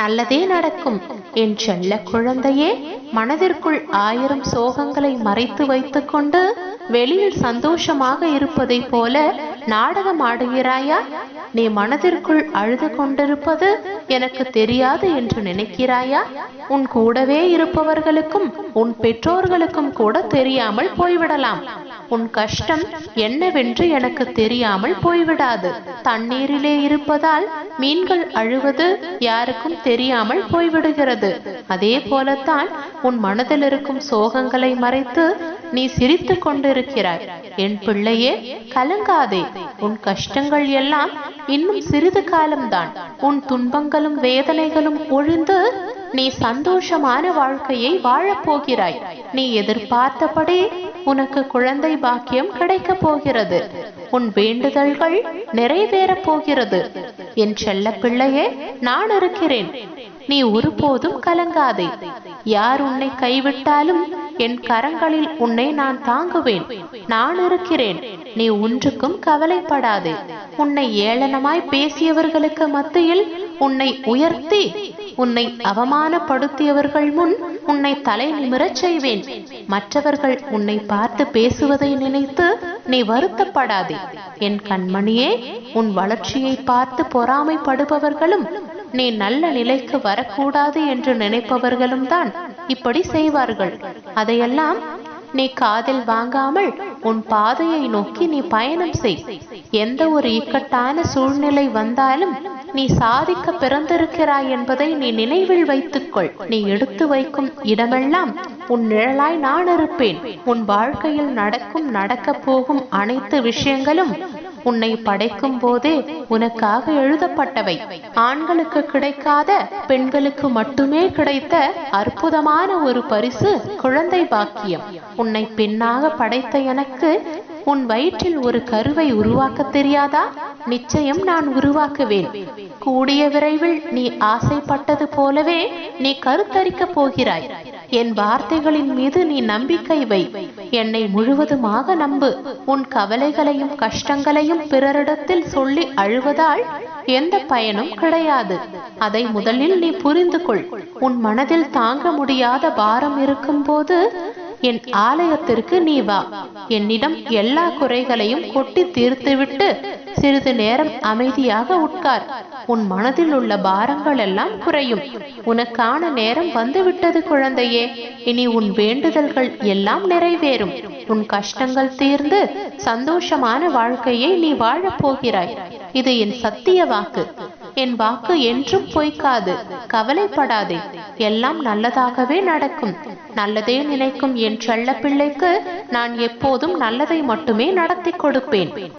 நல்லதே நடக்கும் என் செல்ல குழந்தையே மனதிற்குள் ஆயிரம் சோகங்களை மறைத்து வைத்துக்கொண்டு வெளியில் சந்தோஷமாக இருப்பதைப் போல நாடகம் ஆடுகிறாயா? நீ மனதிற்குள் அழுது கொண்டிருப்பது எனக்கு தெரியாது என்று நினைக்கிறாயா? உன் கூடவே இருப்பவர்களுக்கும் உன் பெற்றோர்களுக்கும் கூட தெரியாமல் போய்விடலாம். உன் கஷ்டம் என்னவென்று எனக்கு தெரியாமல் போய்விடாது. தண்ணீரிலே இருப்பதால் மீன்கள் அழுவது யாருக்கும் தெரியாமல் போய்விடுகிறது. அதே போலத்தான் உன் மனதில் இருக்கும் சோகங்களை மறைத்து நீ சிரித்துக் கொண்டிருக்கிறாய். என் பிள்ளையே கலங்காதே. உன் கஷ்டங்கள் எல்லாம் இன்னும் சிறிது காலம்தான். உன் துன்பங்களும் வேதனைகளும் ஒழிந்து நீ சந்தோஷமான வாழ்க்கையை வாழப் போகிறாய். நீ எதிர்பார்த்தபடி உனக்கு குழந்தை பாக்கியம் கிடைக்கப் போகிறது. உன் வேண்டுதல்கள் நிறைவேறப் போகிறது. என் செல்ல பிள்ளையே நான் இருக்கிறேன். நீ ஒருபோதும் கலங்காதே. யார் உன்னை கைவிட்டாலும் என் கரங்களில் உன்னை நான் தாங்குவேன். நான் இருக்கிறேன். நீ ஒன்றுக்கும் கவலைப்படாதே. உன்னை ஏளனமாய் பேசியவர்களுக்கு மத்தியில் உன்னை உயர்த்தி உன்னை அவமானப்படுத்தியவர்கள் முன் உன்னை தலை நிமிரச் செய்வேன். மற்றவர்கள் உன்னை பார்த்து பேசுவதை நினைத்து நீ வருத்தப்படாதே. என் கண்மணியே உன் வளர்ச்சியை பார்த்து பொறாமைப்படுபவர்களும் நீ நல்ல நிலைக்கு வரக்கூடாது என்று நினைப்பவர்களும் தான் இப்படி செய்வார்கள். அதையெல்லாம் நீ காதில் வாங்காமல் உன் பாதையை நோக்கி நீ பயணம் செய். எந்த ஒரு இக்கட்டான சூழ்நிலை வந்தாலும் நீ சாதிக்க பிறந்திருக்கிறாய் என்பதை நீ நினைவில் வைத்துக்கொள். நீ எடுத்து வைக்கும் இடமெல்லாம் உன் நிழலாய் நான் இருப்பேன். உன் வாழ்க்கையில் நடக்கும் நடக்கப் போகும் அனைத்து விஷயங்களும் உன்னை படைக்கும் போதே உனக்காக எழுதப்பட்டவை. ஆண்களுக்கு கிடைக்காத பெண்களுக்கு மட்டுமே கிடைத்த அற்புதமான ஒரு பரிசு குழந்தை பாக்கியம். உன்னை பெண்ணாக படைத்த எனக்கு உன் வயிற்றில் ஒரு கருவை உருவாக்க தெரியாதா? நிச்சயம் நான் உருவாக்குவேன். கூடிய விரைவில் நீ ஆசைப்பட்டது போலவே நீ கருத்தரிக்கப் போகிறாய். என் வார்த்தைகளின் மீது நீ நம்பிக்கை வை. என்னை முழுவதுமாக நம்பு. உன் கவலைகளையும் கஷ்டங்களையும் பிறரிடத்தில் சொல்லி அழுவதால் எந்த பயனும் கிடையாது. அதை முதலில் நீ புரிந்து கொள். உன் மனதில் தாங்க முடியாத பாரம் இருக்கும்போது என் ஆலயத்திற்கு நீ வா. என்னிடம் எல்லா குறைகளையும் கொட்டி தீர்த்துவிட்டு சிறிது நேரம் அமைதியாக உட்கார். உன் மனதில் உள்ள பாரங்கள் எல்லாம் குறையும். உனக்கான நேரம் வந்துவிட்டது குழந்தையே. இனி உன் வேண்டுதல்கள் எல்லாம் நிறைவேறும். உன் கஷ்டங்கள் தீர்ந்து சந்தோஷமான வாழ்க்கையை நீ வாழப் போகிறாய். இது என் சத்திய வாக்கு. என் வாக்கு என்றும் பொய்க்காது. கவலைப்படாதே. எல்லாம் நல்லதாகவே நடக்கும். நல்லதே நினைக்கும் என் செல்ல பிள்ளைக்கு நான் எப்போதும் நல்லதை மட்டுமே நடத்தி கொடுப்பேன்.